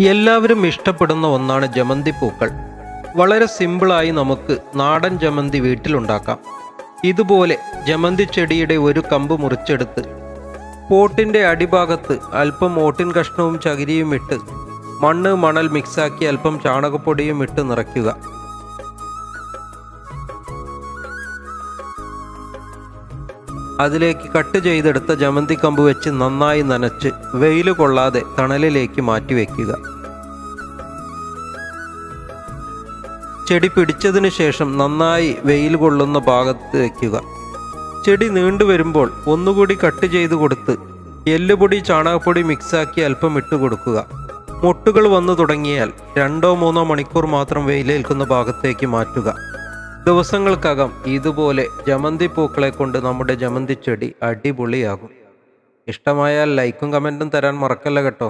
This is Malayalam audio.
എല്ലാവരും ഇഷ്ടപ്പെടുന്ന ഒന്നാണ് ജമന്തി പൂക്കൾ. വളരെ സിമ്പിളായി നമുക്ക് നാടൻ ജമന്തി വീട്ടിലുണ്ടാക്കാം. ഇതുപോലെ ജമന്തി ചെടിയുടെ ഒരു കമ്പ് മുറിച്ചെടുത്ത് പോട്ടിന്റെ അടിഭാഗത്ത് അല്പം ഓട്ടിൻ കഷ്ണവും ചകിരിയും ഇട്ട് മണ്ണ് മണൽ മിക്സാക്കി അല്പം ചാണകപ്പൊടിയും ഇട്ട് നിറയ്ക്കുക. അതിലേക്ക് കട്ട് ചെയ്തെടുത്ത ജമന്തി കമ്പ് വെച്ച് നന്നായി നനച്ച് വെയിൽ കൊള്ളാതെ തണലിലേക്ക് മാറ്റിവെക്കുക ചെടി പിടിച്ചതിന് ശേഷം നന്നായി വെയിൽ കൊള്ളുന്ന ഭാഗത്ത് വയ്ക്കുക ചെടി നീണ്ടു വരുമ്പോൾ ഒന്നുകൂടി കട്ട് ചെയ്ത് കൊടുത്ത് എല്ലുപൊടി ചാണകപ്പൊടി മിക്സാക്കി അല്പം ഇട്ട് കൊടുക്കുക. മുട്ടുകൾ വന്നു തുടങ്ങിയാൽ രണ്ടോ മൂന്നോ മണിക്കൂർ മാത്രം വെയിലേൽക്കുന്ന ഭാഗത്തേക്ക് മാറ്റുക. ദിവസങ്ങൾക്കകം ഇതുപോലെ ജമന്തി പൂക്കളെ കൊണ്ട് നമ്മുടെ ജമന്തി ചെടി അടിപൊളിയാകും. ഇഷ്ടമായാൽ ലൈക്കും കമന്റും തരാൻ മറക്കല്ല കേട്ടോ.